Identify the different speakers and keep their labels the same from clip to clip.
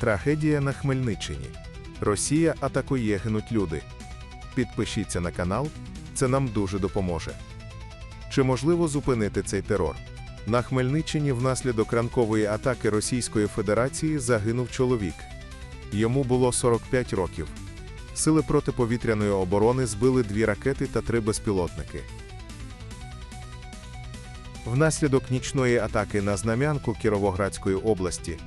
Speaker 1: Трагедія на Хмельниччині. Росія атакує гинуть люди. Підпишіться на канал, це нам дуже допоможе. Чи можливо зупинити цей терор? На Хмельниччині внаслідок ранкової атаки Російської Федерації загинув чоловік. Йому було 45 років. Сили протиповітряної оборони збили дві ракети та три безпілотники. Внаслідок нічної атаки на Знам'янку Кіровоградської області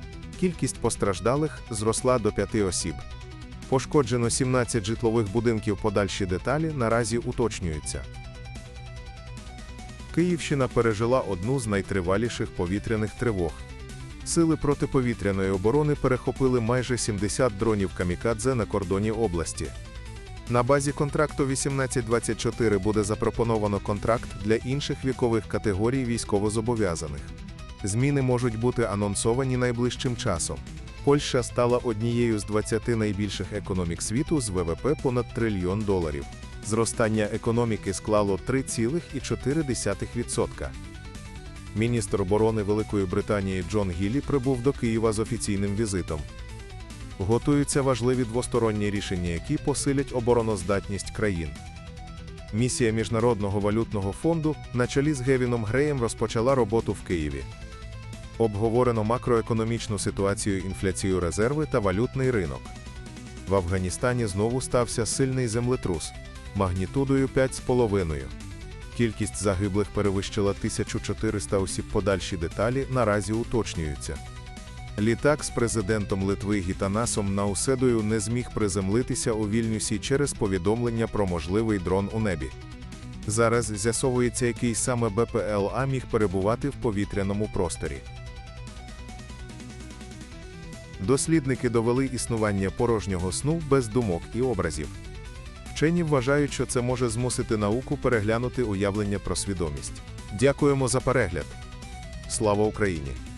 Speaker 1: кількість постраждалих зросла до п'яти осіб. Пошкоджено 17 житлових будинків. Подальші деталі наразі уточнюються. Київщина пережила одну з найтриваліших повітряних тривог. Сили протиповітряної оборони перехопили майже 70 дронів камікадзе на кордоні області. На базі контракту 1824 буде запропоновано контракт для інших вікових категорій військовозобов'язаних. Зміни можуть бути анонсовані найближчим часом. Польща стала однією з 20 найбільших економік світу з ВВП понад трильйон доларів. Зростання економіки склало 3,4%. Міністр оборони Великої Британії Джон Гіллі прибув до Києва з офіційним візитом. Готуються важливі двосторонні рішення, які посилять обороноздатність країн. Місія Міжнародного валютного фонду на чолі з Гевіном Греєм розпочала роботу в Києві. Обговорено макроекономічну ситуацію, інфляцію резерви та валютний ринок. В Афганістані знову стався сильний землетрус магнітудою 5,5. Кількість загиблих перевищила 1400 осіб. Подальші деталі наразі уточнюються. Літак з президентом Литви Гітанасом Науседою не зміг приземлитися у Вільнюсі через повідомлення про можливий дрон у небі. Зараз з'ясовується, який саме БПЛА міг перебувати в повітряному просторі. Дослідники довели існування порожнього сну без думок і образів. Вчені вважають, що це може змусити науку переглянути уявлення про свідомість. Дякуємо за перегляд. Слава Україні!